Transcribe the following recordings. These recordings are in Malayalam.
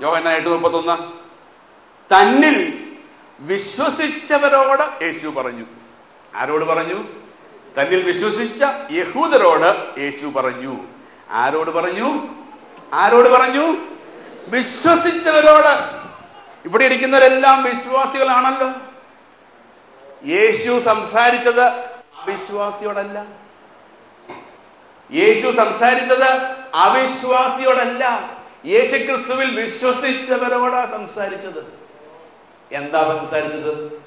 യോഹന്നാൻ എട്ട് മുപ്പത്തൊന്ന് തന്നിൽ വിശ്വസിച്ചവരോട് യേശു പറഞ്ഞു. ആരോട് പറഞ്ഞു? തന്നിൽ വിശ്വസിച്ച യഹൂദരോട് യേശു പറഞ്ഞു. ആരോട് പറഞ്ഞു? ആരോട് പറഞ്ഞു? വിശ്വസിച്ചവരോട്. ഇവിടെ ഇരിക്കുന്നവരെല്ലാം വിശ്വാസികളാണല്ലോ. യേശു സംസാരിച്ചത് അവിശ്വാസിയോടല്ല. യേശു സംസാരിച്ചത് അവിശ്വാസിയോടല്ല. യേശുക്രിസ്തുവിൽ വിശ്വസിച്ചവരോടാ സംസാരിച്ചത്? എന്താ സംസാരിച്ചത്?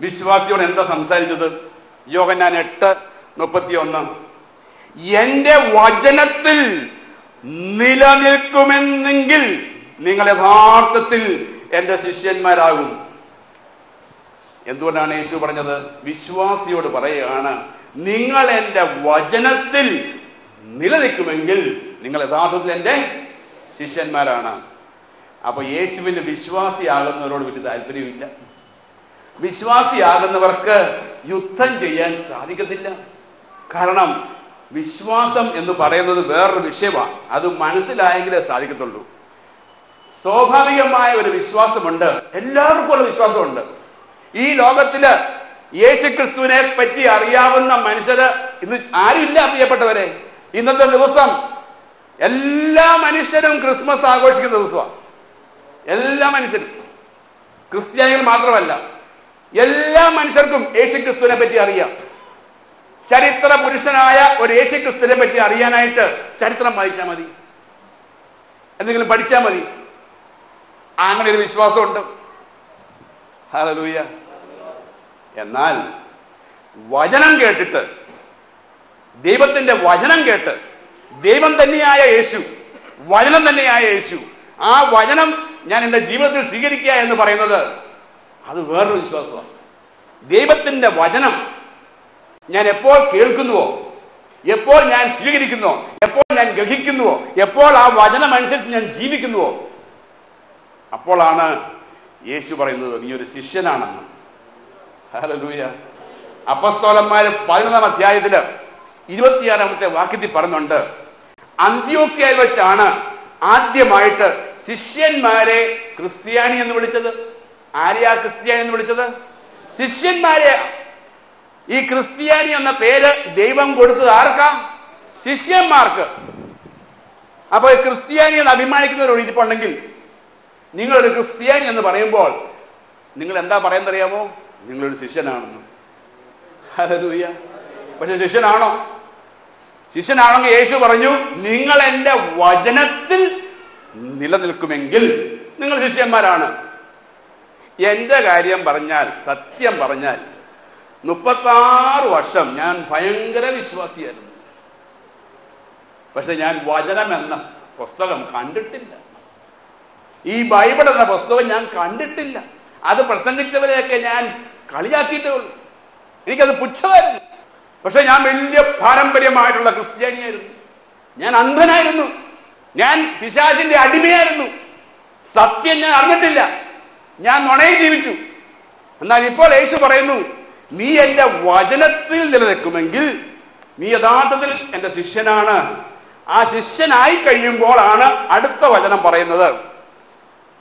വിശ്വാസിയോട് എന്താ സംസാരിച്ചത്? യോഹന്നാൻ എട്ട് മുപ്പത്തി ഒന്ന് എന്റെ വചനത്തിൽ നിലനിൽക്കുമെന്നെങ്കിൽ നിങ്ങൾ യഥാർത്ഥത്തിൽ എന്റെ ശിഷ്യന്മാരാകും. എന്തുകൊണ്ടാണ് യേശു പറഞ്ഞത്? വിശ്വാസിയോട് പറയുകയാണ് നിങ്ങൾ എന്റെ വചനത്തിൽ നിലനിൽക്കുമെങ്കിൽ നിങ്ങൾ യഥാർത്ഥത്തിൽ എന്റെ ശിഷ്യന്മാരാണ്. അപ്പൊ യേശുവിന് വിശ്വാസിയാകുന്നവരോട് വലിയ താല്പര്യമില്ല വിശ്വാസിയാകുന്നവർക്ക് യുദ്ധം ചെയ്യാൻ സാധിക്കത്തില്ല. കാരണം വിശ്വാസം എന്ന് പറയുന്നത് വേറൊരു വിഷയമാണ്. അത് മനസ്സിലായെങ്കിലേ സാധിക്കത്തുള്ളൂ. സ്വാഭാവികമായ ഒരു വിശ്വാസമുണ്ട്. എല്ലാവർക്കും ഉള്ള വിശ്വാസമുണ്ട്. ഈ ലോകത്തിൽ യേശുക്രിസ്തുവിനെ പറ്റി അറിയാവുന്ന മനുഷ്യര് ഇന്ന് ആരുമില്ല പ്രിയപ്പെട്ടവരെ? ഇന്നത്തെ ദിവസം എല്ലാ മനുഷ്യരും ക്രിസ്മസ് ആഘോഷിക്കുന്ന ദിവസമാണ്. എല്ലാ മനുഷ്യരും. ക്രിസ്ത്യാനികൾ മാത്രമല്ല എല്ലാ മനുഷ്യർക്കും യേശു ക്രിസ്തുവിനെ പറ്റി അറിയാം. ചരിത്ര പുരുഷനായ ഒരു യേശു ക്രിസ്തുവിനെ പറ്റി അറിയാനായിട്ട് ചരിത്രം വായിച്ചാൽ മതി. എന്തെങ്കിലും പഠിച്ചാൽ മതി. അങ്ങനെ ഒരു വിശ്വാസമുണ്ട്. ഹല്ലേലൂയ. എന്നാൽ വചനം കേട്ടിട്ട് ദൈവത്തിന്റെ വചനം കേട്ട് ദൈവം തന്നെയായ യേശു. വചനം തന്നെയായ യേശു. ആ വചനം ഞാൻ എന്റെ ജീവിതത്തിൽ സ്വീകരിക്കുക എന്ന് പറയുന്നത് അത് വേറൊരു വിശ്വാസമാണ്. ദൈവത്തിന്റെ വചനം ഞാൻ എപ്പോൾ കേൾക്കുന്നുവോ എപ്പോൾ ഞാൻ സ്വീകരിക്കുന്നുവോ എപ്പോൾ ഞാൻ ഗ്രഹിക്കുന്നുവോ എപ്പോൾ ആ വചനം അനുസരിച്ച് ഞാൻ ജീവിക്കുന്നുവോ അപ്പോഴാണ് യേശു പറയുന്നത് നീ ഒരു ശിഷ്യനാണെന്ന്. ഹല്ലേലൂയ. അപ്പസ്തോലന്മാർ പതിനൊന്നാം അധ്യായത്തിൽ ഇരുപത്തിയാറാമത്തെ വാക്യത്തിൽ പറയുന്നുണ്ട് അന്ത്യോക്യയിൽ വെച്ചാണ് ആദ്യമായിട്ട് ശിഷ്യന്മാരെ ക്രിസ്ത്യാനി എന്ന് വിളിച്ചത്. ആരെയാ ക്രിസ്ത്യാനി എന്ന് വിളിച്ചത്? ശിഷ്യന്മാരെ ഈ ക്രിസ്ത്യാനി എന്ന പേര് ദൈവം കൊടുത്തത് ആർക്കാ? ശിഷ്യന്മാർക്ക്. അപ്പൊ ഈ ക്രിസ്ത്യാനി എന്ന് അഭിമാനിക്കുന്നവരോട് ഇരിപ്പുണ്ടെങ്കിൽ നിങ്ങളൊരു ക്രിസ്ത്യാനി എന്ന് പറയുമ്പോൾ നിങ്ങൾ എന്താ പറയുന്നറിയാമോ നിങ്ങളൊരു ശിഷ്യനാണെന്ന്. ഹല്ലേലൂയ. പക്ഷെ ശിഷ്യനാണോ? ശിഷ്യനാണെങ്കിൽ യേശു പറഞ്ഞു നിങ്ങൾ എന്റെ വചനത്തിൽ നിലനിൽക്കുമെങ്കിൽ നിങ്ങൾ ശിഷ്യന്മാരാണ്. എന്റെ കാര്യം പറഞ്ഞാൽ സത്യം പറഞ്ഞാൽ മുപ്പത്താറ് വർഷം ഞാൻ ഭയങ്കര വിശ്വാസിയായിരുന്നു. പക്ഷെ ഞാൻ വചനം എന്ന പുസ്തകം കണ്ടിട്ടില്ല. ഈ ബൈബിൾ എന്ന പുസ്തകം ഞാൻ കണ്ടിട്ടില്ല. അത് പ്രസംഗിച്ചവരെയൊക്കെ ഞാൻ കളിയാക്കിയിട്ടേ ഉള്ളൂ. എനിക്കത് പുച്ഛമായിരുന്നു. പക്ഷെ ഞാൻ വലിയ പാരമ്പര്യമായിട്ടുള്ള ക്രിസ്ത്യാനിയായിരുന്നു. ഞാൻ അന്ധനായിരുന്നു. ഞാൻ പിശാചിന്റെ അടിമയായിരുന്നു. സത്യം ഞാൻ അറിഞ്ഞിട്ടില്ല. ഞാൻ നുണയിൽ ജീവിച്ചു. എന്നാൽ ഇപ്പോൾ യേശു പറയുന്നു നീ എന്റെ വചനത്തിൽ നിലനിൽക്കുമെങ്കിൽ നീ യഥാർത്ഥത്തിൽ എന്റെ ശിഷ്യനാണ്. ആ ശിഷ്യനായി കഴിയുമ്പോഴാണ് അടുത്ത വചനം പറയുന്നത്.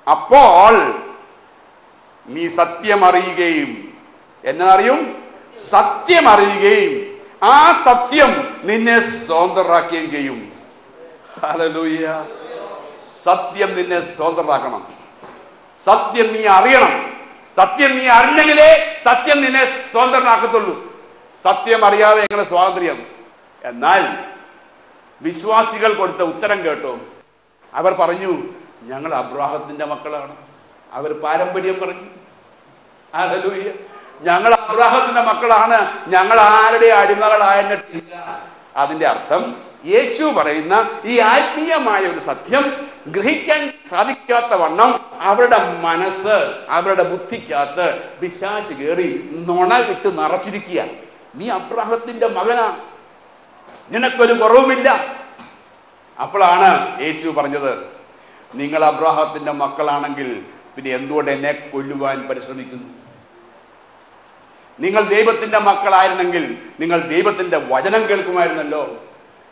അപ്പോൾ നീ സത്യം അറിയുകയും എന്നറിയും സത്യം അറിയുകയും ആ സത്യം നിന്നെ സ്വതന്ത്രരാക്കുകയും ചെയ്യും. ഹലലൂയ സത്യം നിന്നെ സ്വതന്ത്രരാക്കണം. സത്യം നീ അറിയണം. സത്യം നീ അറിഞ്ഞെങ്കിലേ സത്യം നിന്നെ സ്വതന്ത്രനാക്കത്തുള്ളൂ. സത്യം അറിയാതെ എങ്ങനെ സ്വാതന്ത്ര്യം? എന്നാൽ വിശ്വാസികൾ കൊടുത്ത ഉത്തരം കേട്ടോ. അവർ പറഞ്ഞു ഞങ്ങൾ അബ്രാഹത്തിന്റെ മക്കളാണ്. അവർ പാരമ്പര്യം പറഞ്ഞു. ഹല്ലേലൂയ. ഞങ്ങൾ അബ്രാഹത്തിന്റെ മക്കളാണ്. ഞങ്ങൾ ആരുടെ അടിമകളായിട്ടില്ല അതിന്റെ അർത്ഥം യേശു പറയുന്ന ഈ ആത്മീയമായ ഒരു സത്യം ഗ്രഹിക്കാൻ സാധിക്കാത്ത വണ്ണം അവരുടെ മനസ്സ് അവരുടെ ബുദ്ധിക്കകത്ത് വിശാശ് കയറി നുണ വിട്ട് നിറച്ചിരിക്കുക നീ അബ്രാഹത്തിന്റെ മകനാ നിനക്കൊരു കുറവുമില്ല. അപ്പോഴാണ് യേശു പറഞ്ഞത് നിങ്ങൾ അബ്രാഹത്തിന്റെ മക്കളാണെങ്കിൽ പിന്നെ എന്തുകൊണ്ട് എന്നെ കൊല്ലുവാൻ പരിശ്രമിക്കുന്നു? നിങ്ങൾ ദൈവത്തിന്റെ മക്കളായിരുന്നെങ്കിൽ നിങ്ങൾ ദൈവത്തിന്റെ വചനം കേൾക്കുമായിരുന്നല്ലോ.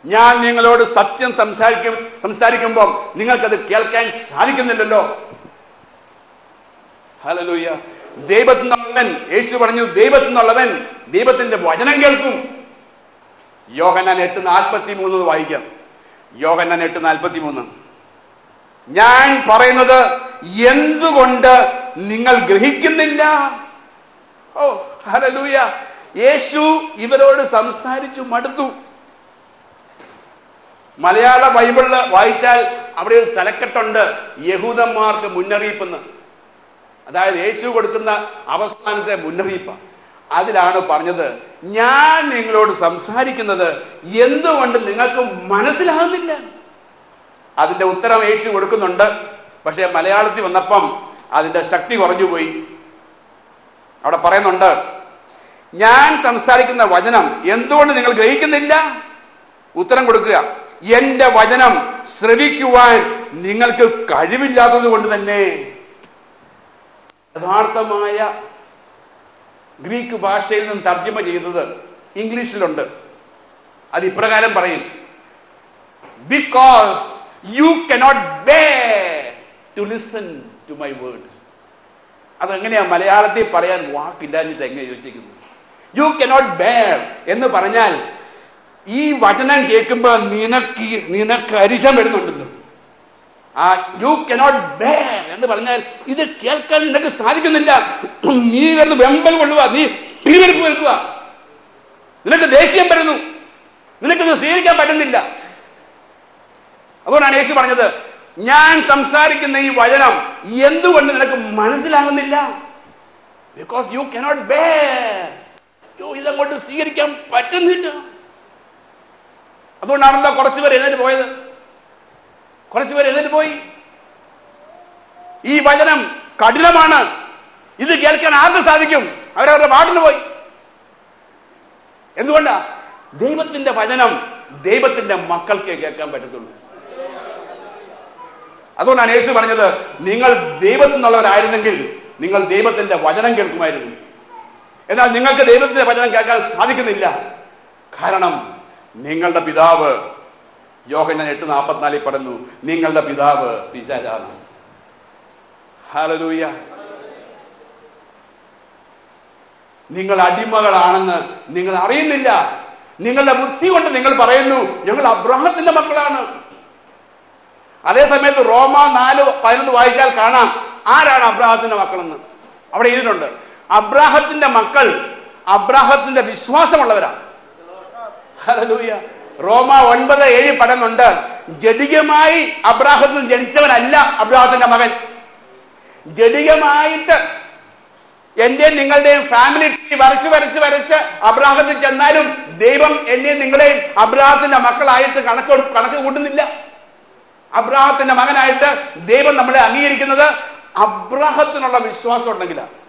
ഞാൻ നിങ്ങളോട് സത്യം സംസാരിക്കും സംസാരിക്കുമ്പോൾ നിങ്ങൾക്കത് കേൾക്കാൻ സാധിക്കുന്നില്ലല്ലോ. ഹലലൂയ ദൈവത്തിൽ നിന്നുള്ളവൻ യേശു പറഞ്ഞു ദൈവത്തിൽ നിന്നുള്ളവൻ ദൈവത്തിന്റെ വചനം കേൾക്കും. യോഹന്നാൻ എട്ട് നാൽപ്പത്തി മൂന്ന് വായിക്കാം. യോഹന്നാൻ എട്ട് നാൽപ്പത്തി മൂന്ന് ഞാൻ പറയുന്നത് എന്തുകൊണ്ട് നിങ്ങൾ ഗ്രഹിക്കുന്നില്ല? ഓ ഹലലൂയ യേശു ഇവരോട് സംസാരിച്ചു മടുത്തു. മലയാള ബൈബിളിൽ വായിച്ചാൽ അവിടെ ഒരു തലക്കെട്ടുണ്ട് യഹൂദന്മാർക്ക് മുന്നറിയിപ്പെന്ന്. അതായത് യേശു കൊടുക്കുന്ന അവസാനത്തെ മുന്നറിയിപ്പ്. അതിലാണ് പറഞ്ഞത് ഞാൻ നിങ്ങളോട് സംസാരിക്കുന്നത് എന്തുകൊണ്ട് നിങ്ങൾക്ക് മനസ്സിലാകുന്നില്ല? അതിന്റെ ഉത്തരം യേശു കൊടുക്കുന്നുണ്ട്. പക്ഷേ മലയാളത്തിൽ വന്നപ്പം അതിന്റെ ശക്തി കുറഞ്ഞുപോയി. അവിടെ പറയുന്നുണ്ട് ഞാൻ സംസാരിക്കുന്ന വചനം എന്തുകൊണ്ട് നിങ്ങൾ ഗ്രഹിക്കുന്നില്ല? ഉത്തരം കൊടുക്കുക എന്റെ വചനം ശ്രവിക്കുവാൻ നിങ്ങൾക്ക് കഴിവില്ലാത്തത് കൊണ്ട് തന്നെ. യഥാർത്ഥമായ ഗ്രീക്ക് ഭാഷയിൽ നിന്ന് തർജമ ചെയ്തത് ഇംഗ്ലീഷിലുണ്ട്. അത് ഇപ്രകാരം പറയും because you cannot be to listen to my word അതെങ്ങനെയാ മലയാളത്തിൽ പറയാൻ വാക്കില്ലാഞ്ഞിട്ട് എങ്ങനെ ചോദിച്ചിരിക്കുന്നത് യു കനോട്ട് ബേർ എന്ന് പറഞ്ഞാൽ ഈ വചനം കേൾക്കുമ്പോൾ നിനക്ക് നിനക്ക് അരിശം വരുന്നുണ്ടല്ലോ. ആ യു കനോട്ട് ബേർ എന്ന് പറഞ്ഞാൽ ഇത് കേൾക്കാൻ നിനക്ക് സാധിക്കുന്നില്ല. നീ വരുന്ന വെമ്പൽ കൊള്ളുക നീ പിരിവെടുപ്പ് വരുത്തുക. നിനക്ക് ദേഷ്യം വരുന്നു. നിനക്കിത് സ്വീകരിക്കാൻ പറ്റുന്നില്ല. അതുകൊണ്ടാണ് യേശു പറഞ്ഞത് ഞാൻ സംസാരിക്കുന്ന ഈ വചനം എന്തുകൊണ്ട് നിനക്ക് മനസ്സിലാകുന്നില്ല? ബിക്കോസ് യു കനോട്ട് യോ ഇതങ്ങോട്ട് സ്വീകരിക്കാൻ പറ്റുന്നില്ല. അതുകൊണ്ടാണല്ലോ കുറച്ചു പേർ എഴുന്നേറ്റ് പോയത്. കുറച്ചു പേർ എഴുന്നേറ്റ് പോയി. ഈ വചനം കഠിനമാണ്. ഇത് കേൾക്കാൻ ആർക്ക് സാധിക്കും? അവരവരുടെ പാട്ടിന് പോയി. എന്തുകൊണ്ടാ? ദൈവത്തിന്റെ വചനം ദൈവത്തിന്റെ മക്കൾക്ക് കേൾക്കാൻ പറ്റത്തുള്ളൂ. അതുകൊണ്ടാണ് യേശു പറഞ്ഞത് നിങ്ങൾ ദൈവത്തിൽ നിന്നുള്ളവരായിരുന്നെങ്കിൽ നിങ്ങൾ ദൈവത്തിന്റെ വചനം കേൾക്കുമായിരുന്നു. എന്നാൽ നിങ്ങൾക്ക് ദൈവത്തിന്റെ വചനം കേൾക്കാൻ സാധിക്കുന്നില്ല. കാരണം നിങ്ങളുടെ പിതാവ് യോഹന്നാൻ എട്ട് നാൽപ്പത്തിനാലിൽ പറഞ്ഞു നിങ്ങളുടെ പിതാവ് പിശാചാണ്. ഹാലലൂയ നിങ്ങൾ അടിമകളാണെന്ന് നിങ്ങൾ അറിയുന്നില്ല. നിങ്ങളുടെ ബുദ്ധി കൊണ്ട് നിങ്ങൾ പറയുന്നു ഞങ്ങൾ അബ്രാഹത്തിന്റെ മക്കളാണ്. അതേ സമയത്ത് റോമ നാല് പതിനൊന്ന് വായിച്ചാൽ കാണാം. ആരാണ് അബ്രാഹത്തിന്റെ മക്കളെന്ന്? അവിടെ എഴുതിയിട്ടുണ്ട്. അബ്രാഹത്തിന്റെ മക്കൾ അബ്രാഹത്തിന്റെ വിശ്വാസമുള്ളവരാണ് റോമ ഒൻപത് ഏഴ് പടന്നുണ്ട് ജഡികമായി അബ്രാഹത്തിൽ ജനിച്ചവനല്ല അബ്രാഹത്തിന്റെ മകൻ. ജഡികമായിട്ട് എന്റെ നിങ്ങളുടെയും ഫാമിലി വരച്ച് വരച്ച് വരച്ച് അബ്രാഹത്തിൽ ചെന്നാലും ദൈവം എന്നെയും നിങ്ങളെയും അബ്രാഹത്തിന്റെ മക്കളായിട്ട് കണക്ക് കണക്ക് കൂട്ടുന്നില്ല. അബ്രാഹത്തിന്റെ മകനായിട്ട് ദൈവം നമ്മളെ അംഗീകരിക്കുന്നത് അബ്രാഹത്തിനുള്ള വിശ്വാസം ഉണ്ടെങ്കിലാണ്.